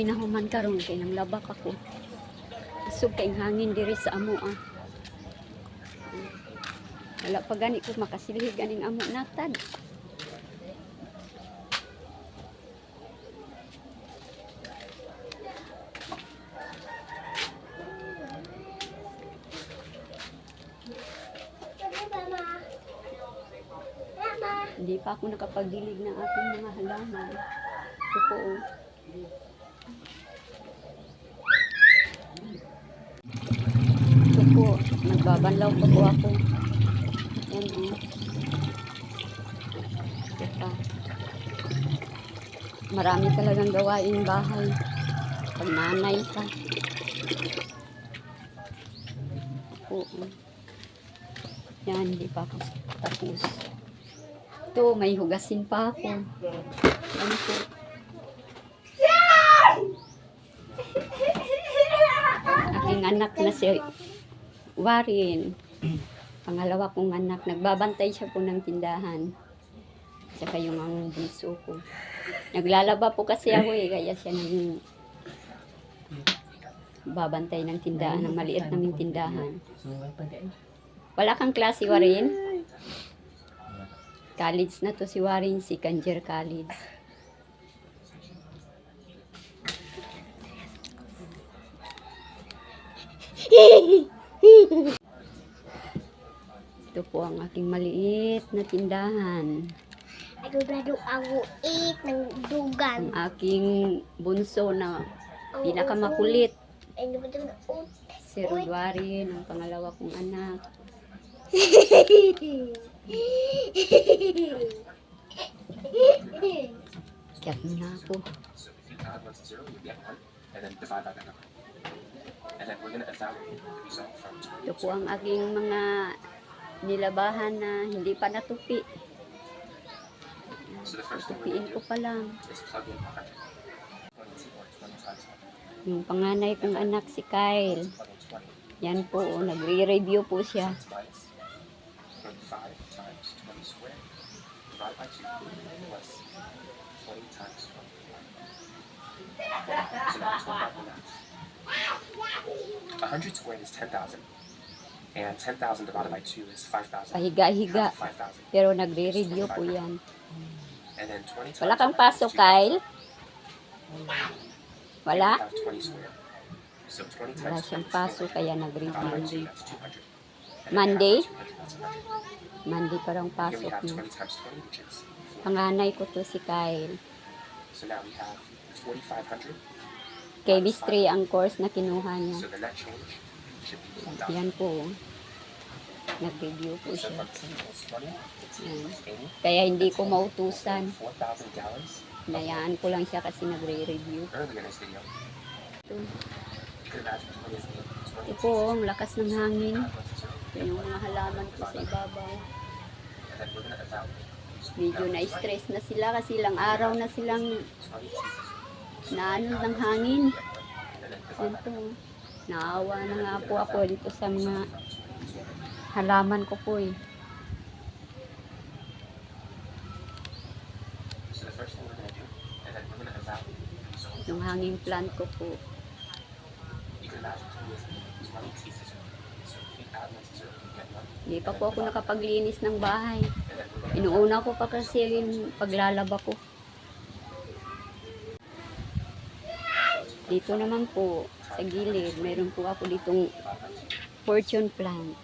Ko'y nahuman karon kay nang labak ako. Isog kay hangin diri sa amo ah. Wala pa gani ko makasilhig ganing amo natad. Hindi pa ako nakapagdilig ng aking mga halaman. Ito po. oh. Ito po. Nagbabanlaw pa po ako. Yan o. Ito pa. Marami talagang gawain bahay. Pag nanay ka. Oo. Yan, hindi pa ako tapos. Ito, may hugasin pa ako. Ano po? Aking anak na si Warin. Pangalawa kong anak. Nagbabantay siya po ng tindahan. Tsaka yung ang bunso ko. Naglalaba po kasi ako eh. Kaya siya nang babantay ng tindahan, ng maliit naming tindahan. Wala kang klase, Warin? College na to si Warin, si Kanjer College. Ito po ang aking maliit na tindahan. Nagulado ako eat ng dugan. Ang aking bunso na pinakamakulit. Na. Si Rodwarin, ang pangalawa kong anak. Kaya na ako. And then the 20 Ito po ang aking mga nilabahan na hindi pa natupi. Tupiin ko pa lang. do is plug in 100. 20 or 20 times 100. Yung panganay kong anak si Kyle. Plug in 20 Yan po, oh, nagre-review po siya. 100 squared is 10,000. And 10,000 divided by 2 is 5,000. Pahiga-higa. Half of 5,000. Pero nagre-review po yan. And then 20 times Wala kang 100 is pasok, 2,000. Kyle? Wala? have 20 squared. So 20 Wala times siyang 20 paso kaya nag-review. 2, that's 200. And then Monday? we have 200, that's 100. Mandi parang Here we pasok have niya. 20 times 20, which is 4. Panganay ko to si Kyle. So now we have 4,500. Chemistry ang course na kinuha niya. So the net change should be 1,000. Yan po. Nag-review po siya. from 2 equals 20, Yan. 80, Kaya hindi ko mautusan. 4,000 gallons. Hinayaan ko lang siya kasi nagre-review. Ito. you could imagine 20 is 8, 20 Ito po, ang lakas ng hangin. add 1 to 0. Ito yung mga halaman ko sa ibabaw. Medyo na-stress na sila kasi ilang araw na silang 20 pieces. Naano ng hangin. And then divide by Ito. Naawa na nga po ako dito sa mga halaman ko po eh. Yung hanging plant ko po. You can imagine 20 is 8, 20 pieces. So if we add 1 to 0, you get 1. Hindi pa po ako nakapaglinis ng bahay. Inuuna ko pa kasi yung paglalaba ko. Dito naman po, sa gilid, mayroon po ako ditong fortune plant.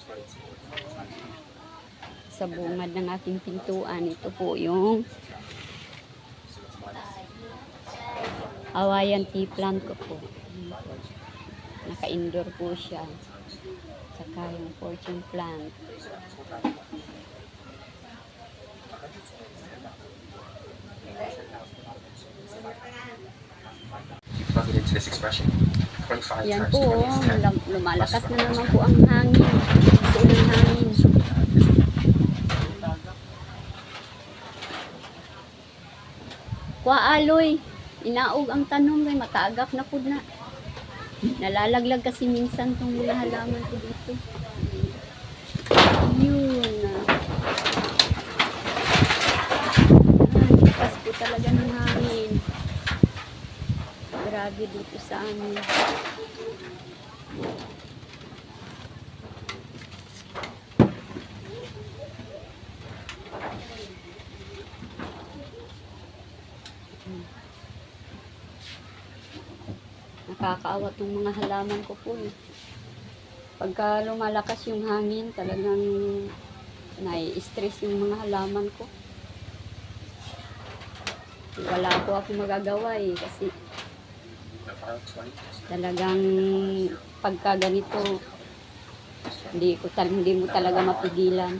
Sa bungad ng aking pintuan, ito po yung Hawaiian tea plant ko po. Naka-indoor po siya. Saka yung fortune plant. This expression. 25 Yan po, 20 is 10. lam- lumalakas na naman po ang hangin. Gusto ng hangin. Kwa aloy, inaog ang tanong may makaagap na po na. Nalalaglag kasi minsan tong mga halaman ko dito. Yun na. Ah, po talaga ng hangin. Grabe dito sa amin. Nakakaawa tong mga halaman ko po eh. Pagka lumalakas yung hangin, talagang nai-stress yung mga halaman ko. Wala po ako magagawa eh kasi About 20 talagang pagka ganito hindi ko hindi mo talaga mapigilan.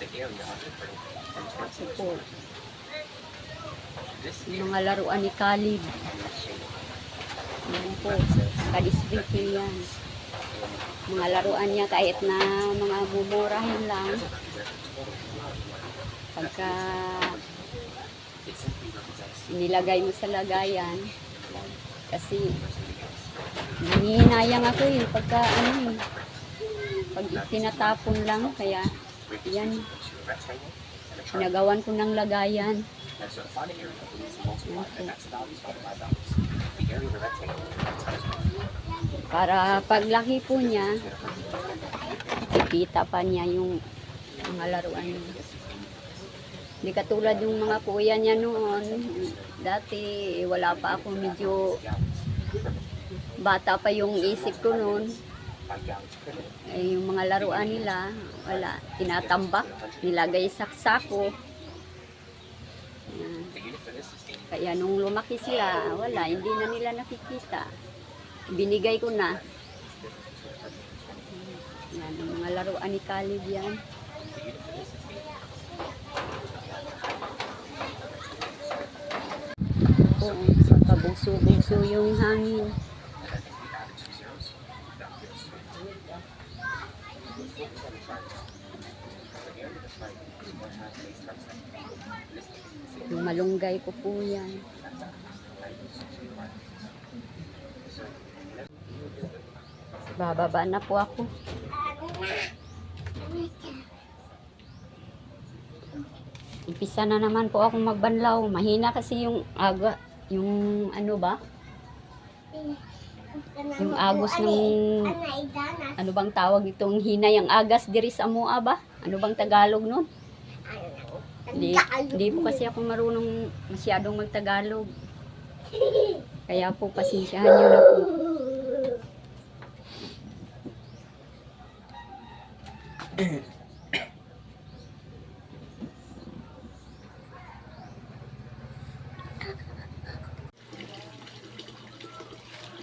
The area occupied from 20 kasi po This yung mga laruan ni Khalid yan po kadisbiki yan. Mga laruan niya kahit na mga mumurahin lang pagka nilagay mo sa lagayan kasi nangihinayang ako eh pagka ano eh. Pag tinatapon lang kaya yan. Sinagawan ko ng lagayan. Para paglaki po niya kikita pa niya yung mga laruan niya hindi katulad yung mga kuya niya noon dati eh, wala pa ako medyo bata pa yung isip ko noon eh, yung mga laruan nila, wala, tinatambak, nilagay sa sako. Yan. The unit for this is 80 Kaya nung lumaki sila, wala, hindi na nila nakikita. Binigay ko na. Yan, mga laruan ni Khalid yan. Oo, pabugso-bugso yung hangin. Yung malunggay ko po yan. Bababa na po ako. Umpisa na naman po akong magbanlaw. Mahina kasi yung aga, yung ano ba? Yung agos ng danas. ano bang tawag itong hinay ang agas diri sa mua ba? Ano bang Tagalog nun? Hindi, hindi po kasi ako marunong masyadong magtagalog. Kaya po pasensyahan niyo na po.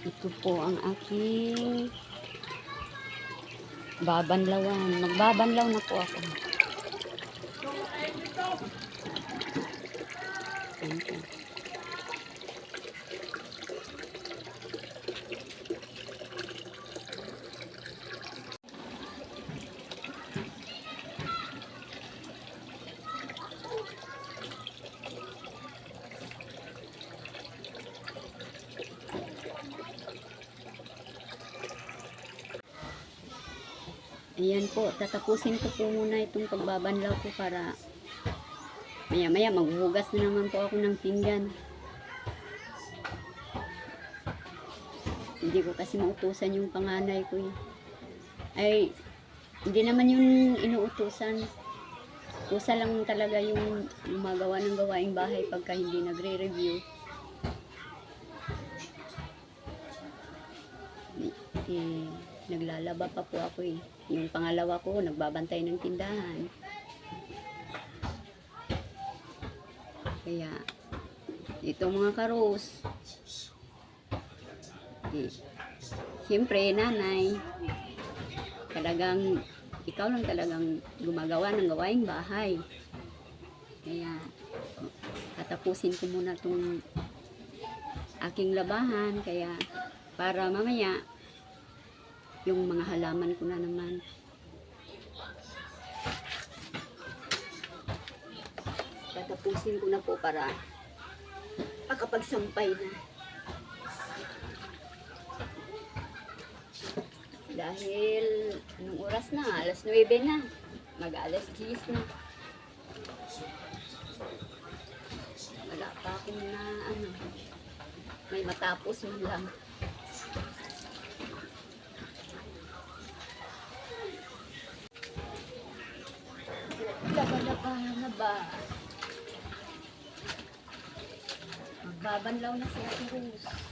Ito po ang aking babanlawan. Magbabanlaw na po ako. Ayan po. Ayan po, tatapusin ko po muna itong pagbabanlaw ko para maya maya maghuhugas na naman po ako ng pinggan. Hindi ko kasi mautusan yung panganay ko eh. Ay, hindi naman yung inuutusan. Kusa lang talaga yung gumagawa ng gawaing bahay pagka hindi nagre-review. eh, naglalaba pa po ako eh. Yung pangalawa ko, nagbabantay ng tindahan. Kaya, ito mga karos. Eh, Siyempre, nanay, talagang, ikaw lang talagang gumagawa ng gawaing bahay. Kaya, tatapusin ko muna itong aking labahan. Kaya, para mamaya, yung mga halaman ko na naman. Tatapusin ko na po para makapagsampay na. Dahil anong oras na? Alas 9 na. Mag alas 10 na. Wala pa akong na ano. May may matapos man lang. Na ba? Magbabanlaw na si Rose.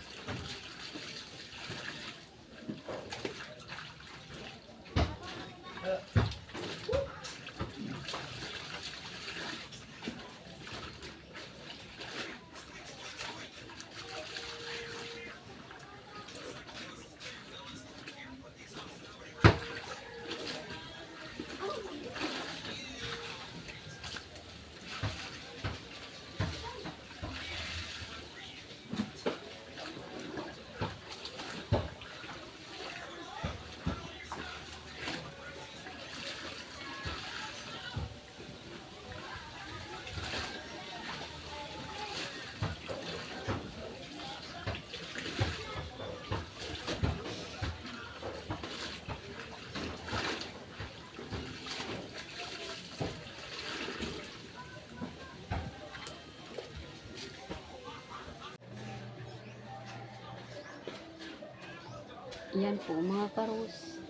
Yan po, mga karos.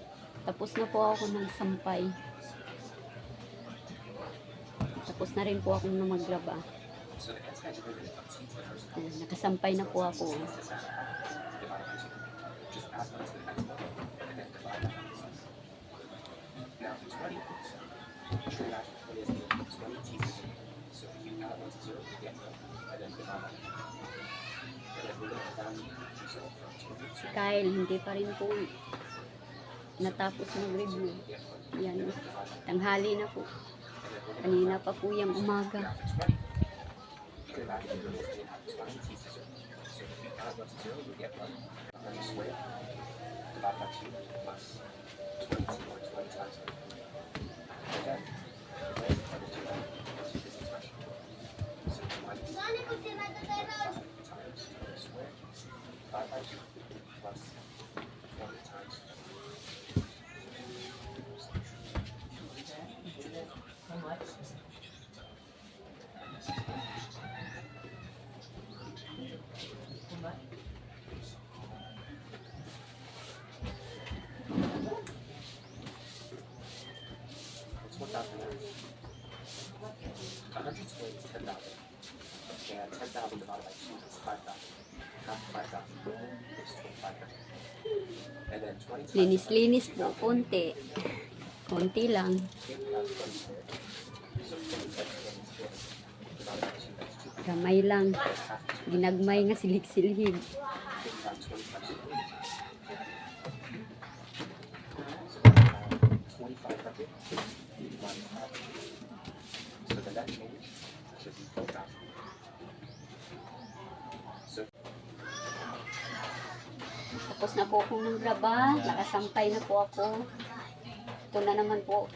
Tapos na po ako ng sampay. Tapos na rin po ako na maglaba. Ayan, nakasampay na po ako. is the second divided by two. Just add one to the next one and then divide that by the second. Now for 20, treat that what is the 20 t to zero. So if you add one to zero, you get one, and then divide that by two. And then we're going to value result from 20 Si Kyle, hindi pa rin po natapos mag-review. Yan, tanghali na po. Kanina pa po yung umaga. Go thousand dollars, five thousand, not five thousand, it's five thousand. And then twenty. Linis-linis po, konti. Konti lang. Gamay lang. Ginagmay nga silig-silhig. So the next move should be 4,000. Tapos na po akong ng graba. Nakasampay na po ako. Ito na naman po.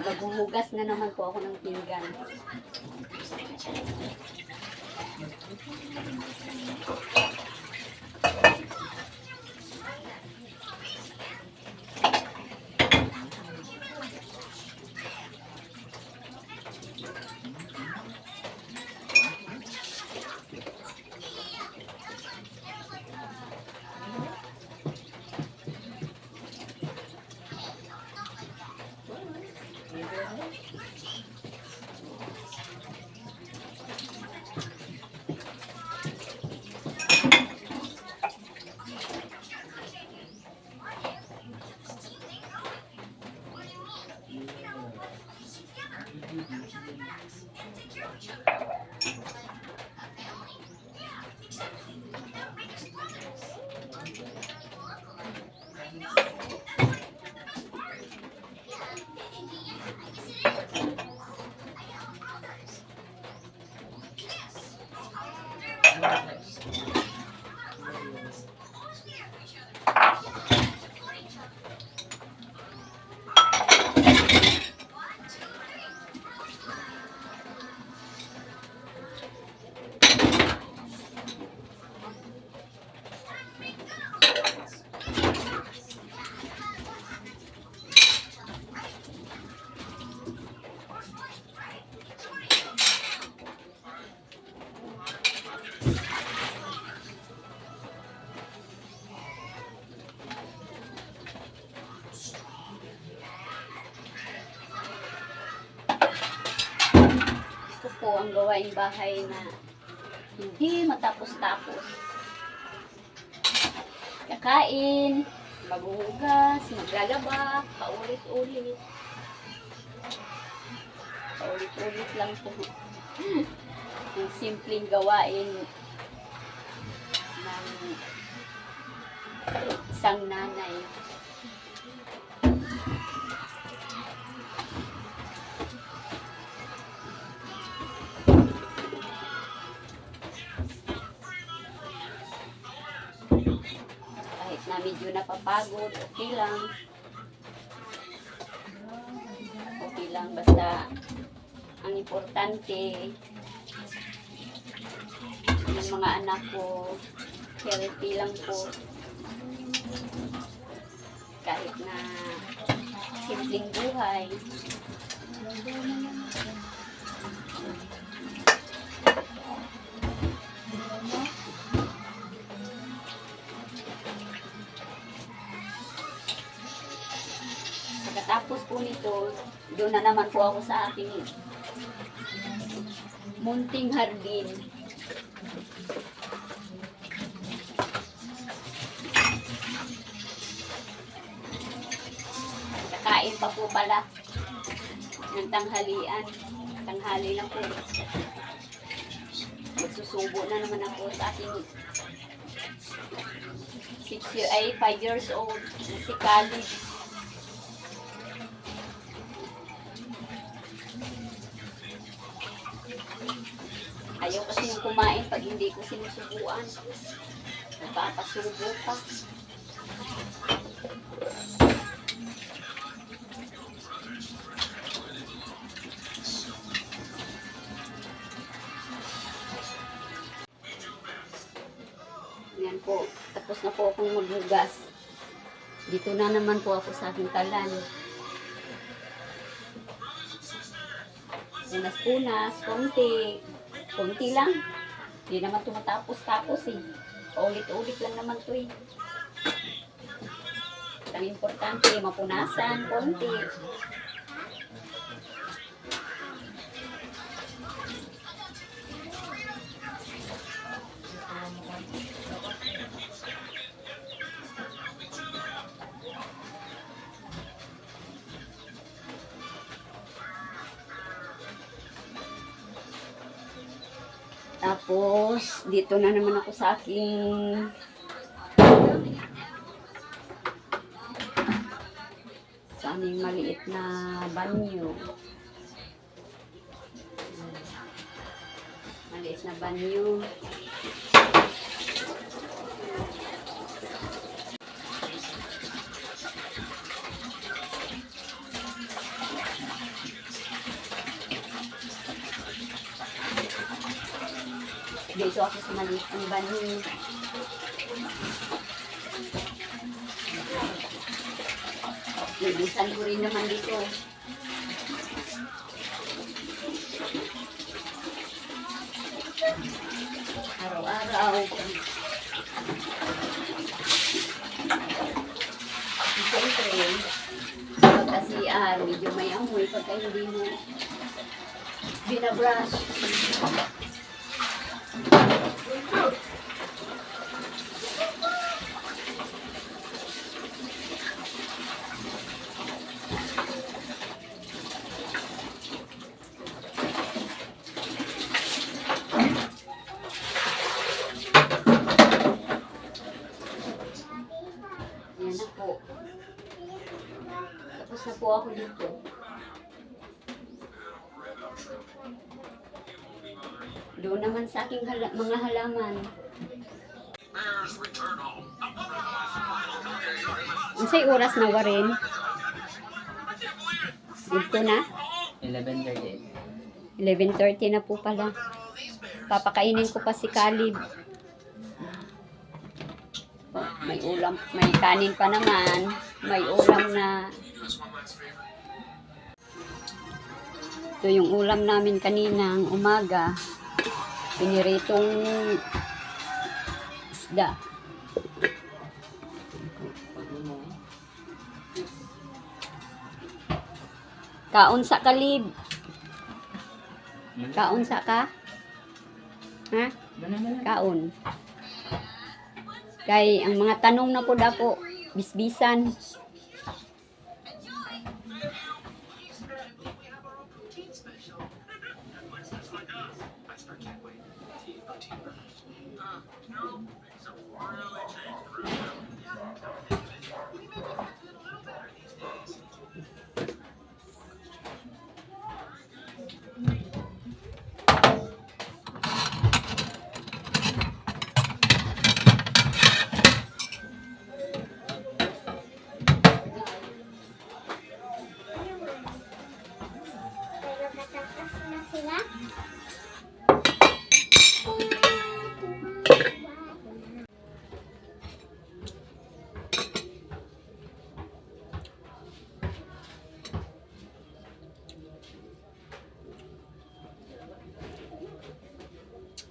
Maghuhugas na naman po ako ng pinggan. Gawaing bahay na hindi matapos-tapos. Kakain, maghuhugas, maglalaba, paulit-ulit. Paulit-ulit lang po. Yung simpleng gawain ng isang nanay. Medyo napapagod, okay lang. Okay lang, basta ang importante yung mga anak ko healthy lang po. Kahit na simpleng buhay. Doon na naman po ako sa aking munting hardin. Kakain pa po pala ng tanghalian. Tanghali na po. Magsusubo na naman ako sa aking 6 year, ay 5 years old na si Khalid. Ayaw kasi yung kumain pag hindi ko sinusubuan. Nagpapasubo pa. Yan po. Tapos na po akong maghugas. Dito na naman po ako sa aking talan. Punas-punas, konti. Konti lang. Hindi naman tumatapos-tapos eh. Paulit-ulit lang naman to eh. Ang importante, mapunasan, konti. Tapos, dito na naman ako sa aking sa aming maliit na banyo. Maliit na banyo. Dito ako sa maliit na banyo. Lilisan ko rin naman dito. Araw-araw. Siyempre, pagka CR, medyo may amoy pagka hindi mo binabrush. Yan na po. Tapos na po ako dito. Doon naman sa aking hala- mga halaman. Unsay oras na warin? Dito na? 11.38. 11.30 na po pala. Papakainin ko pa si Kalib. May ulam, may kanin pa naman. May ulam na. Ito yung ulam namin kaninang umaga. Piniritong isda. Kaon sa kalib. Kaon sa ka? Ha? Kaon. Kay ang mga tanong na po dapo, bisbisan.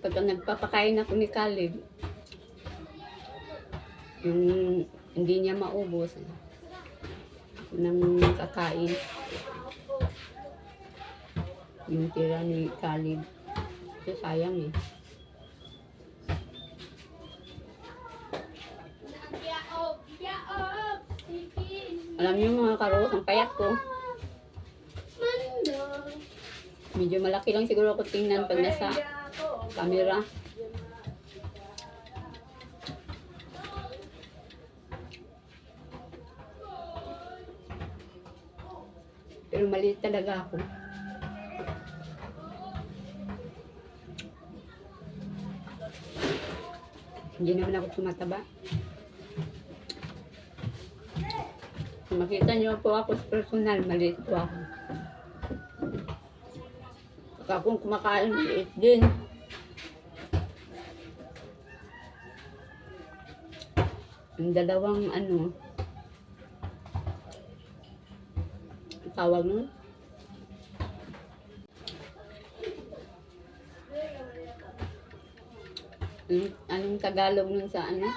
Pagka nagpapakain ako ni Caleb, yung hindi niya maubos, ako nang kakain. Yung tira ni Caleb. Kasi sayang eh. Alam niyo mga karos, ang payat ko. Medyo malaki lang siguro ako tingnan pag nasa camera. Pero maliit talaga ako. Hindi naman ako tumataba. Kung makita niyo po ako sa personal, maliit po ako. Saka kung kumakain, maliit din. Yung dalawang ano, tawag nun? Anong, Tagalog nun sa ano?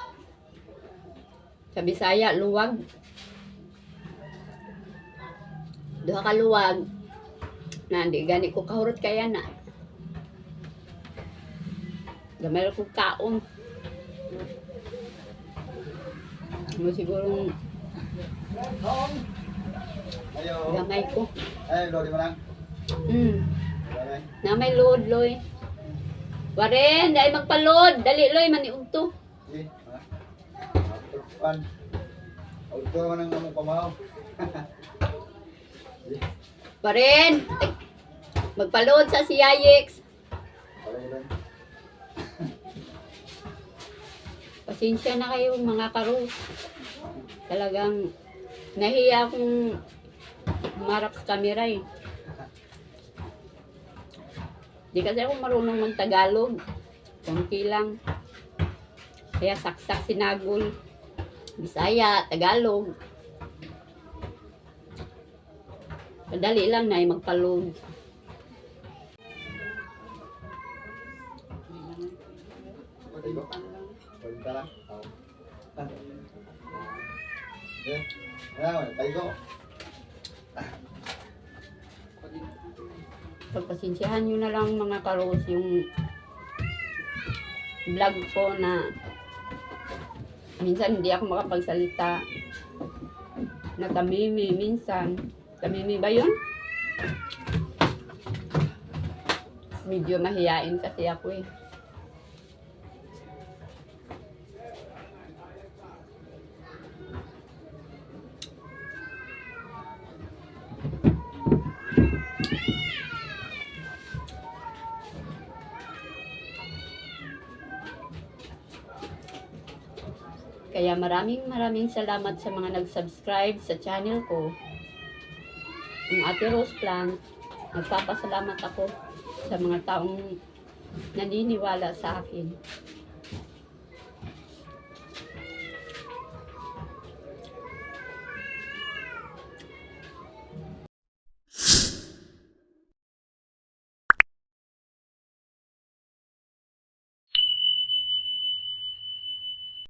Sa Bisaya, luwag. Duha ka luwag. Na di gani ko kahurot kaya na. Gamay ko kaon. Mo siguro Ayo. gamay ko. Eh, lodi mo lang. Mm. Na may load, loy. Waren, dahil magpa-load. Dali, loy, maniugto. Sige. ha? Pan. Auto man ang among pamahaw. Waren, magpa-load sa. Palay lang. Pasensya na kayo mga karo. Talagang nahiya akong humarap sa camera eh. Di kasi ako marunong ng Tagalog. Kunti lang. Kaya saksak sinagol. Bisaya, Tagalog. Kadali lang na magpalog. Pwede lang mga karos yung vlog ko na minsan hindi ako makapagsalita. Na tamimi minsan. Tamimi ba yun? medyo mahiyain kasi ako eh Kaya maraming maraming salamat sa mga nag-subscribe sa channel ko. Yung Ate Rose Plant, nagpapasalamat ako sa mga taong naniniwala sa akin.